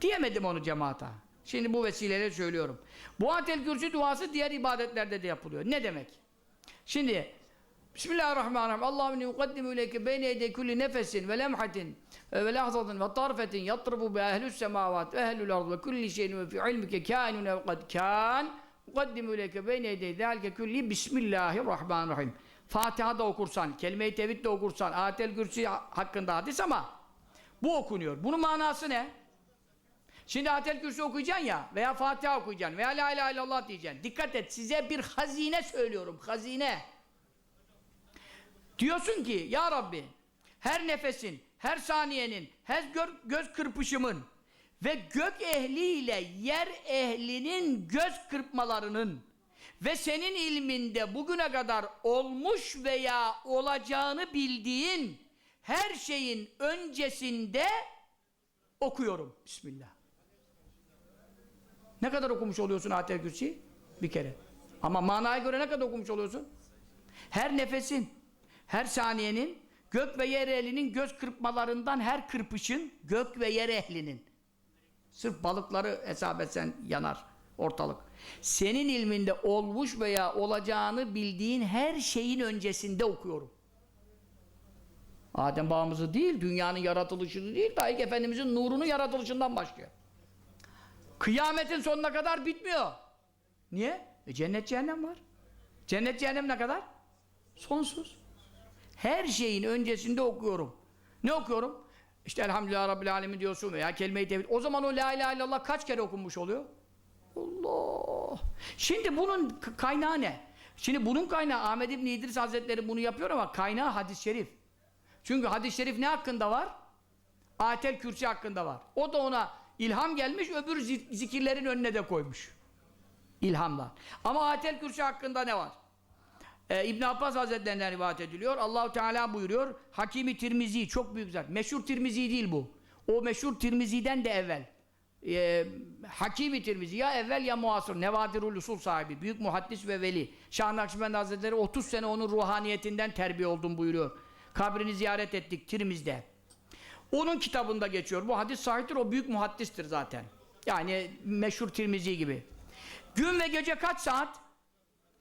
Diyemedim onu cemaata. Şimdi bu vesileyle söylüyorum. Bu atel kürsü duası diğer ibadetlerde de yapılıyor. Ne demek? Şimdi Bismillahirrahmanirrahim. Allahümme yukaddimu ileyke beyne yedey kulli nefesin ve lemhatin ve lahzatin ve tarfetin yatribu bi ehlü's semavat ve ehlül ard ve kulli şeyin ve fi ilmike kânun ve kad kân yukaddimu ileyke beyne yedey zâlike kulli Bismillahirrahmanirrahim. Fatiha okursan, kelime-i tevhid de okursan, ayetel kürsi hakkında hadis ama bu okunuyor. Bunun manası ne? Şimdi Atel Kürsi okuyacaksın ya veya Fatiha okuyacaksın veya La ilahe illallah diyeceksin. Dikkat et size bir hazine söylüyorum. Hazine. Diyorsun ki ya Rabbi her nefesin, her saniyenin, her gö- göz kırpışımın ve gök ehliyle yer ehlinin göz kırpmalarının ve senin ilminde bugüne kadar olmuş veya olacağını bildiğin her şeyin öncesinde okuyorum. Bismillah. Ne kadar okumuş oluyorsun Ayetel Kürsi'yi? Bir kere. Ama manaya göre ne kadar okumuş oluyorsun? Her nefesin, her saniyenin, gök ve yer ehlinin göz kırpmalarından her kırpışın, gök ve yer ehlinin. Sırf balıkları hesap etsen yanar ortalık. Senin ilminde olmuş veya olacağını bildiğin her şeyin öncesinde okuyorum. Adem babamızı değil, dünyanın yaratılışını değil, dahi Efendimizin nurunu yaratılışından başlıyor. Kıyametin sonuna kadar bitmiyor. Niye? E cennet cehennem var. Cennet cehennem ne kadar? Sonsuz. Her şeyin öncesinde okuyorum. Ne okuyorum? İşte Elhamdülillah Rabbil Alemin diyorsun veya kelime-i tevhid. O zaman o La ilahe illallah kaç kere okunmuş oluyor? Allah! Şimdi bunun kaynağı ne? Şimdi bunun kaynağı Ahmed İbni İdris Hazretleri bunu yapıyor ama kaynağı hadis-i şerif. Çünkü hadis-i şerif ne hakkında var? Ayetel Kürsi hakkında var. O da ona ilham gelmiş, öbür zi- zikirlerin önüne de koymuş. İlhamla. Ama Ayetel Kürsi hakkında ne var? Ee, İbn Abbas Hazretlerinden rivayet ediliyor. Allahu Teala buyuruyor. Hakimi Tirmizi çok büyük zat. Meşhur Tirmizi değil bu. O meşhur Tirmizi'den de evvel. Ee, Hakimi Tirmizi ya evvel ya muasır. Nevadirul Usul sahibi. Büyük muhaddis ve veli. Şah Nakşibend Hazretleri 30 sene onun ruhaniyetinden terbiye oldum buyuruyor. Kabrini ziyaret ettik Tirmiz'de. Onun kitabında geçiyor. Bu hadis sahiptir. O büyük muhaddistir zaten. Yani meşhur Tirmizi gibi. Gün ve gece kaç saat?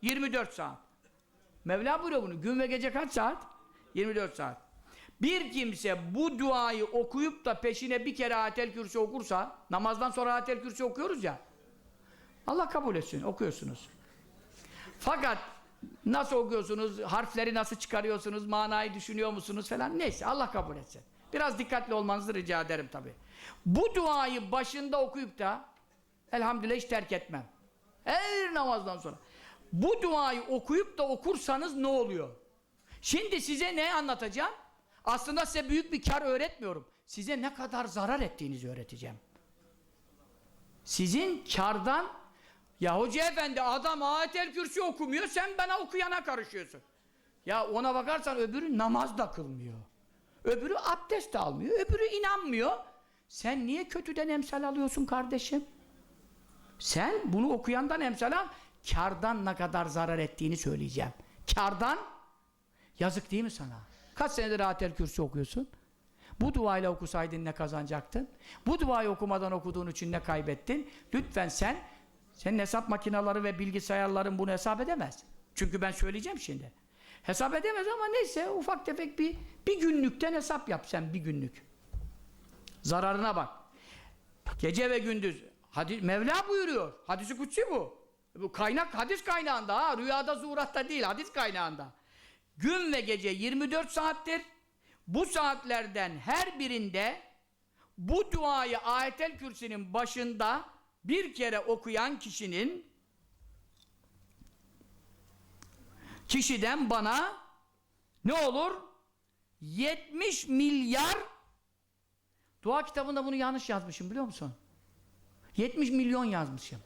24 saat. Mevla buyuruyor bunu. Gün ve gece kaç saat? 24 saat. Bir kimse bu duayı okuyup da peşine bir kere ayetel kürsi okursa, namazdan sonra ayetel kürsi okuyoruz ya, Allah kabul etsin, okuyorsunuz. Fakat nasıl okuyorsunuz, harfleri nasıl çıkarıyorsunuz, manayı düşünüyor musunuz falan, neyse Allah kabul etsin. Biraz dikkatli olmanızı rica ederim tabi. Bu duayı başında okuyup da, elhamdülillah hiç terk etmem. Her namazdan sonra. Bu duayı okuyup da okursanız ne oluyor? Şimdi size ne anlatacağım? Aslında size büyük bir kar öğretmiyorum. Size ne kadar zarar ettiğinizi öğreteceğim. Sizin kardan ya hoca efendi adam ayetel kürsi okumuyor sen bana okuyana karışıyorsun. Ya ona bakarsan öbürü namaz da kılmıyor. Öbürü abdest de almıyor. Öbürü inanmıyor. Sen niye kötüden emsal alıyorsun kardeşim? Sen bunu okuyandan emsal al, kardan ne kadar zarar ettiğini söyleyeceğim. Kardan yazık değil mi sana? Kaç senedir Ayetel Kürsi okuyorsun? Bu duayla okusaydın ne kazanacaktın? Bu duayı okumadan okuduğun için ne kaybettin? Lütfen sen, senin hesap makineleri ve bilgisayarların bunu hesap edemez. Çünkü ben söyleyeceğim şimdi. Hesap edemez ama neyse ufak tefek bir, bir günlükten hesap yap sen bir günlük. Zararına bak. Gece ve gündüz. Hadi Mevla buyuruyor. Hadisi kutsi bu. Bu kaynak hadis kaynağında ha. Rüyada zuhuratta değil hadis kaynağında. Gün ve gece 24 saattir. Bu saatlerden her birinde bu duayı ayetel kürsinin başında bir kere okuyan kişinin kişiden bana ne olur? 70 milyar dua kitabında bunu yanlış yazmışım biliyor musun? 70 milyon yazmışım.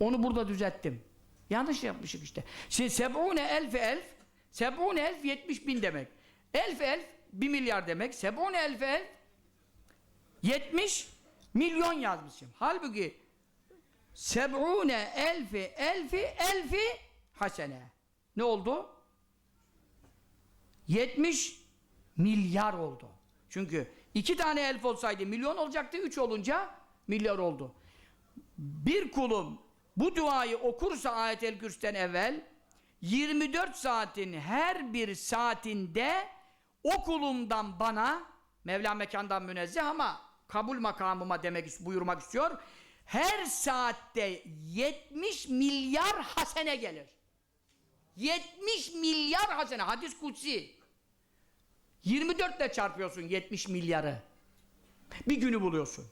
Onu burada düzelttim. Yanlış yapmışım işte. Şimdi sebune elf elf sebune elf 70 bin demek. Elf elf 1 milyar demek. Sebune elf elf 70 milyon yazmışım. Halbuki sebune elfi elfi elfi hasene. Ne oldu? 70 milyar oldu. Çünkü İki tane elf olsaydı milyon olacaktı. Üç olunca milyar oldu. Bir kulum bu duayı okursa ayet-el kürsüden evvel 24 saatin her bir saatinde o kulumdan bana Mevla mekandan münezzeh ama kabul makamıma demek buyurmak istiyor. Her saatte 70 milyar hasene gelir. 70 milyar hasene. Hadis kutsi. 24 ile çarpıyorsun 70 milyarı. Bir günü buluyorsun.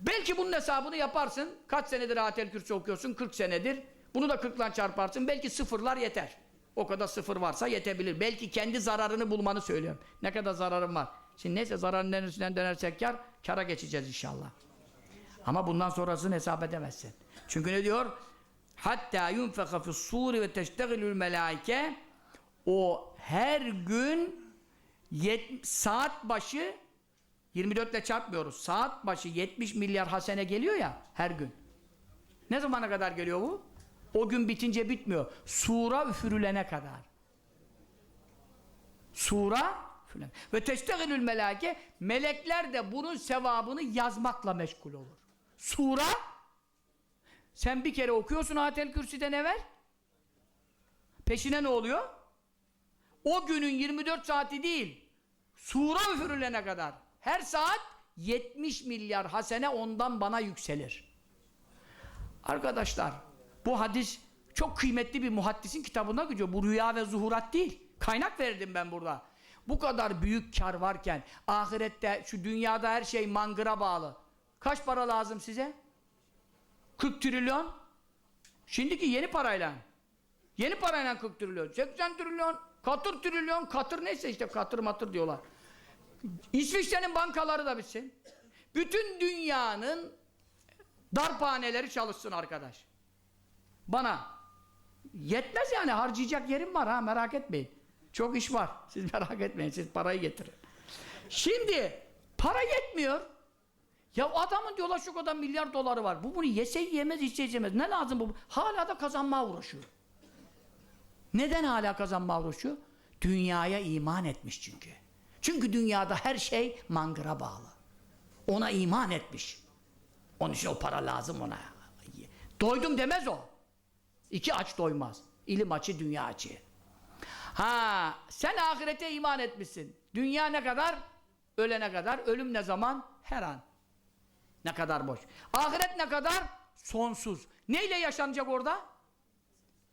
Belki bunun hesabını yaparsın. Kaç senedir Atel Kürsi okuyorsun? 40 senedir. Bunu da 40 ile çarparsın. Belki sıfırlar yeter. O kadar sıfır varsa yetebilir. Belki kendi zararını bulmanı söylüyorum. Ne kadar zararım var. Şimdi neyse zararın neresinden dönersek kar, kara geçeceğiz inşallah. Ama bundan sonrasını hesap edemezsin. Çünkü ne diyor? Hatta yunfeka fis suri ve teştegilül melaike o her gün yet, saat başı 24 ile çarpmıyoruz. Saat başı 70 milyar hasene geliyor ya her gün. Ne zamana kadar geliyor bu? O gün bitince bitmiyor. Sura üfürülene kadar. Sura üfürülene. Ve teştegilül melake melekler de bunun sevabını yazmakla meşgul olur. Sura sen bir kere okuyorsun Atel Kürsi'den evvel. Peşine ne oluyor? O günün 24 saati değil. Sura üfürülene kadar. Her saat 70 milyar hasene ondan bana yükselir. Arkadaşlar bu hadis çok kıymetli bir muhaddisin kitabına gidiyor. Bu rüya ve zuhurat değil. Kaynak verdim ben burada. Bu kadar büyük kar varken ahirette şu dünyada her şey mangıra bağlı. Kaç para lazım size? 40 trilyon. Şimdiki yeni parayla. Yeni parayla 40 trilyon. 80 trilyon. Katır trilyon. Katır neyse işte katır matır diyorlar. İsviçre'nin bankaları da bitsin. Bütün dünyanın darphaneleri çalışsın arkadaş. Bana. Yetmez yani harcayacak yerim var ha merak etmeyin. Çok iş var. Siz merak etmeyin. Siz parayı getirin. Şimdi para yetmiyor. Ya adamın diyorlar şu kadar milyar doları var. Bu bunu yese yemez, içse yemez. Ne lazım bu? Hala da kazanmaya uğraşıyor. Neden hala kazanmaya uğraşıyor? Dünyaya iman etmiş çünkü. Çünkü dünyada her şey mangıra bağlı. Ona iman etmiş. Onun için o para lazım ona. Doydum demez o. İki aç doymaz. İlim açı, dünya açı. Ha, sen ahirete iman etmişsin. Dünya ne kadar? Ölene kadar. Ölüm ne zaman? Her an. Ne kadar boş. Ahiret ne kadar? Sonsuz. Neyle yaşanacak orada?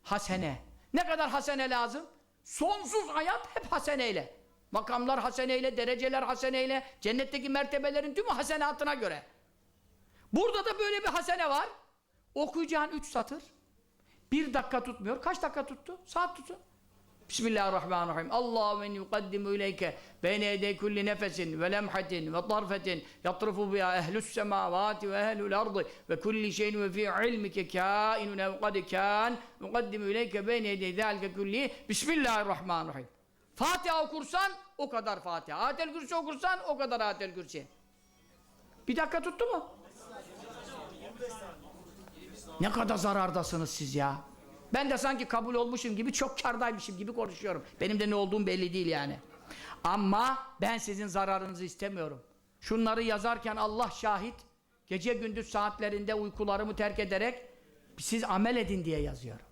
Hasene. Ne kadar hasene lazım? Sonsuz hayat hep haseneyle. Makamlar haseneyle, dereceler haseneyle, cennetteki mertebelerin tümü hasenatına göre. Burada da böyle bir hasene var. Okuyacağın üç satır. Bir dakika tutmuyor. Kaç dakika tuttu? Saat tuttu. Bismillahirrahmanirrahim. Allahu en yukaddimu ileyke beyne yedey kulli nefesin ve lemhatin ve tarfetin yatrifu biha ehlus semavati ve ehlul ardı ve kulli şeyin ve fi ilmike kainun ev kad kan yukaddimu ileyke beyne yedey zâlike kulli Bismillahirrahmanirrahim. Fatiha okursan o kadar Fatiha. Ayetel Kürsi okursan o kadar Ayetel Kürsi. Bir dakika tuttu mu? Ne kadar zarardasınız siz ya. Ben de sanki kabul olmuşum gibi çok kardaymışım gibi konuşuyorum. Benim de ne olduğum belli değil yani. Ama ben sizin zararınızı istemiyorum. Şunları yazarken Allah şahit, gece gündüz saatlerinde uykularımı terk ederek siz amel edin diye yazıyorum.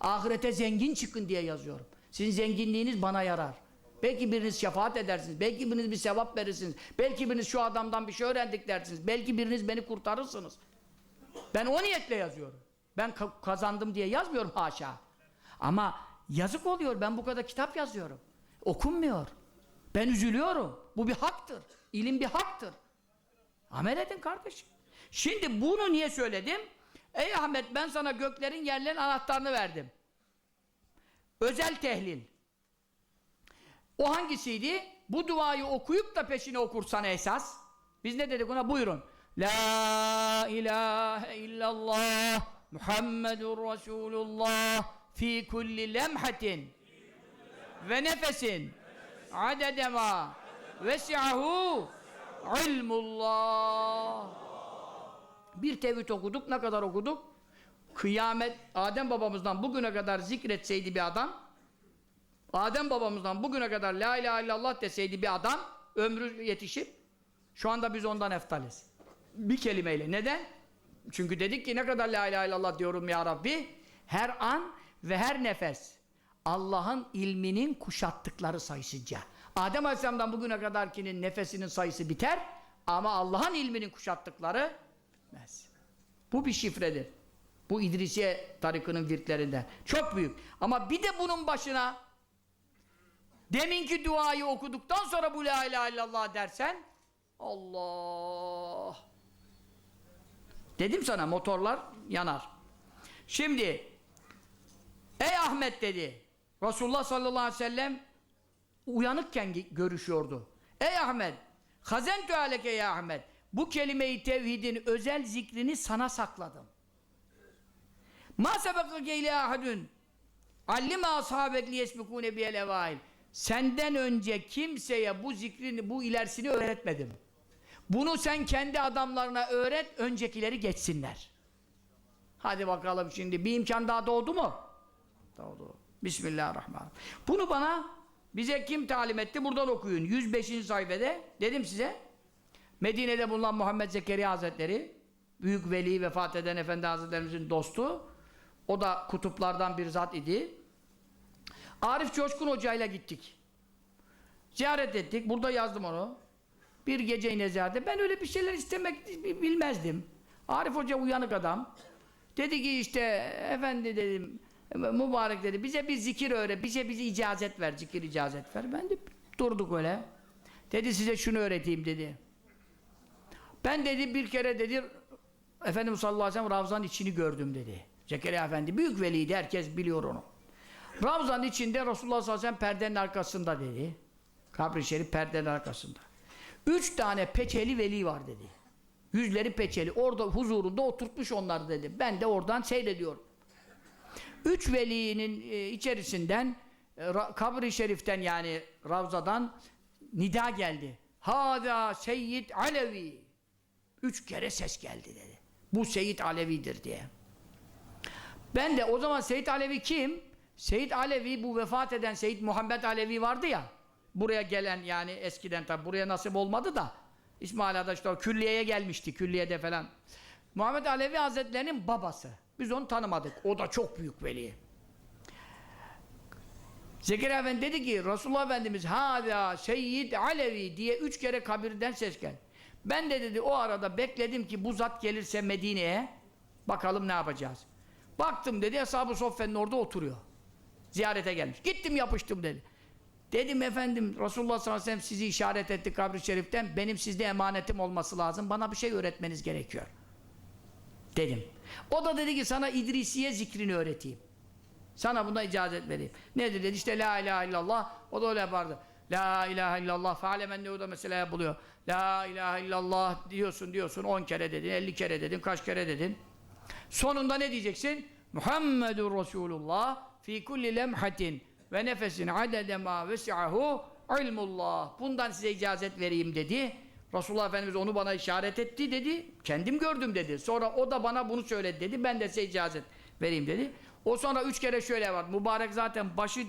Ahirete zengin çıkın diye yazıyorum. Sizin zenginliğiniz bana yarar. Belki biriniz şefaat edersiniz. Belki biriniz bir sevap verirsiniz. Belki biriniz şu adamdan bir şey öğrendik dersiniz. Belki biriniz beni kurtarırsınız. Ben o niyetle yazıyorum. Ben ka- kazandım diye yazmıyorum haşa. Ama yazık oluyor. Ben bu kadar kitap yazıyorum. Okunmuyor. Ben üzülüyorum. Bu bir haktır. İlim bir haktır. Amel edin kardeşim. Şimdi bunu niye söyledim? Ey Ahmet ben sana göklerin yerlerin anahtarını verdim. Özel tehlil. O hangisiydi? Bu duayı okuyup da peşine okursan esas. Biz ne dedik ona? Buyurun. La ilahe illallah Muhammedur Resulullah fi kulli lemhatin ve nefesin adedema vesi'ahu ilmullah bir tevhid okuduk ne kadar okuduk kıyamet Adem babamızdan bugüne kadar zikretseydi bir adam Adem babamızdan bugüne kadar la ilahe illallah deseydi bir adam ömrü yetişip şu anda biz ondan eftaliz. Bir kelimeyle. Neden? Çünkü dedik ki ne kadar la ilahe illallah diyorum ya Rabbi. Her an ve her nefes Allah'ın ilminin kuşattıkları sayısınca. Adem Aleyhisselam'dan bugüne kadarkinin nefesinin sayısı biter ama Allah'ın ilminin kuşattıkları bitmez. Bu bir şifredir. Bu İdrisiye tarikının virtlerinden. Çok büyük. Ama bir de bunun başına deminki duayı okuduktan sonra bu la ilahe illallah dersen Allah Dedim sana motorlar yanar. Şimdi Ey Ahmet dedi. Resulullah sallallahu aleyhi ve sellem uyanıkken görüşüyordu. Ey Ahmet Hazentu aleke ya Ahmet bu kelime-i tevhidin özel zikrini sana sakladım. Ma sebekake ile ahadun allime ashabek liyesbikune biyel evail Senden önce kimseye bu zikrini, bu ilerisini öğretmedim. Bunu sen kendi adamlarına öğret, öncekileri geçsinler. Hadi bakalım şimdi bir imkan daha doğdu mu? Doğdu. Bismillahirrahmanirrahim. Bunu bana bize kim talim etti? Buradan okuyun. 105. sayfede dedim size. Medine'de bulunan Muhammed Zekeriya Hazretleri büyük veli vefat eden Efendi Hazretlerimizin dostu. O da kutuplardan bir zat idi. Arif Coşkun Hoca ile gittik. Ziyaret ettik. Burada yazdım onu. Bir gece yine ziyarete. Ben öyle bir şeyler istemek bilmezdim. Arif Hoca uyanık adam. Dedi ki işte efendi dedim mübarek dedi bize bir zikir öğret. Bize bize icazet ver. Zikir icazet ver. Ben de durduk öyle. Dedi size şunu öğreteyim dedi. Ben dedi bir kere dedi Efendimiz sallallahu aleyhi ve sellem Ravza'nın içini gördüm dedi. Zekeriya Efendi büyük veliydi. Herkes biliyor onu. Ravza'nın içinde Resulullah sallallahu aleyhi ve sellem perdenin arkasında dedi. Kabri şerif perdenin arkasında. Üç tane peçeli veli var dedi. Yüzleri peçeli. Orada huzurunda oturtmuş onlar dedi. Ben de oradan seyrediyorum. Üç velinin e, içerisinden e, kabri şeriften yani Ravza'dan nida geldi. Hada Seyyid Alevi. Üç kere ses geldi dedi. Bu Seyyid Alevi'dir diye. Ben de o zaman Seyyid Alevi kim? Seyyid Alevi bu vefat eden Seyyid Muhammed Alevi vardı ya. Buraya gelen yani eskiden tabi buraya nasip olmadı da İsmail Ağa'da işte külliyeye gelmişti külliyede falan. Muhammed Alevi Hazretlerinin babası. Biz onu tanımadık. O da çok büyük veli. Zekeriya Efendi dedi ki Resulullah Efendimiz Hâzâ Seyyid Alevi diye üç kere kabirden ses geldi. Ben de dedi o arada bekledim ki bu zat gelirse Medine'ye bakalım ne yapacağız. Baktım dedi Eshab-ı Soffe'nin orada oturuyor. Ziyarete gelmiş. Gittim yapıştım dedi. Dedim efendim Resulullah sallallahu aleyhi ve sellem sizi işaret etti kabri şeriften. Benim sizde emanetim olması lazım. Bana bir şey öğretmeniz gerekiyor. Dedim. O da dedi ki sana İdrisiye zikrini öğreteyim. Sana buna icazet vereyim. Nedir dedi işte la ilahe illallah. O da öyle yapardı. La ilahe illallah fealemen ne da mesela yapılıyor. La ilahe illallah diyorsun diyorsun 10 kere dedin, 50 kere dedin, kaç kere dedin. Sonunda ne diyeceksin? Muhammedur Resulullah fi kulli lemhatin ve nefesin adede ma vesi'ahu ilmullah. Bundan size icazet vereyim dedi. Resulullah Efendimiz onu bana işaret etti dedi. Kendim gördüm dedi. Sonra o da bana bunu söyledi dedi. Ben de size icazet vereyim dedi. O sonra üç kere şöyle var. Mübarek zaten başı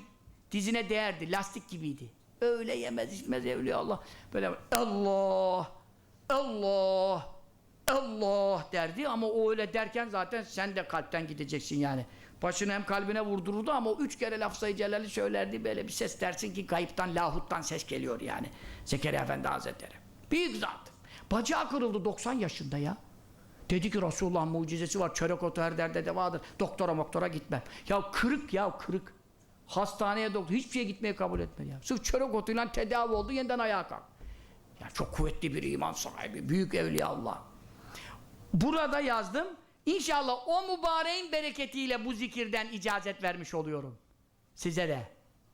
dizine değerdi. Lastik gibiydi. Öyle yemez içmez evliya Allah. Böyle Allah Allah Allah derdi ama o öyle derken zaten sen de kalpten gideceksin yani. Başını hem kalbine vurdururdu ama o üç kere lafzayı celali söylerdi böyle bir ses dersin ki kayıptan lahuttan ses geliyor yani. Zekeriya Efendi Hazretleri. Büyük zat. Bacağı kırıldı 90 yaşında ya. Dedi ki Resulullah'ın mucizesi var. Çörek otu her derde de vardır. Doktora moktora gitmem. Ya kırık ya kırık. Hastaneye doktor hiçbir şeye gitmeyi kabul etmedi ya. Sırf çörek otuyla tedavi oldu yeniden ayağa kalk. Ya çok kuvvetli bir iman sahibi. Büyük evliya Allah. Burada yazdım. İnşallah o mübareğin bereketiyle bu zikirden icazet vermiş oluyorum. Size de.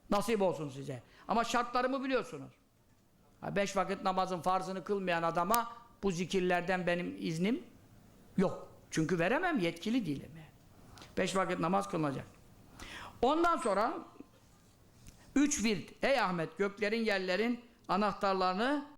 Nasip olsun size. Ama şartlarımı biliyorsunuz. Beş vakit namazın farzını kılmayan adama bu zikirlerden benim iznim yok. Çünkü veremem, yetkili değilim. yani. Beş vakit namaz kılınacak. Ondan sonra üç virt. Ey Ahmet göklerin yerlerin anahtarlarını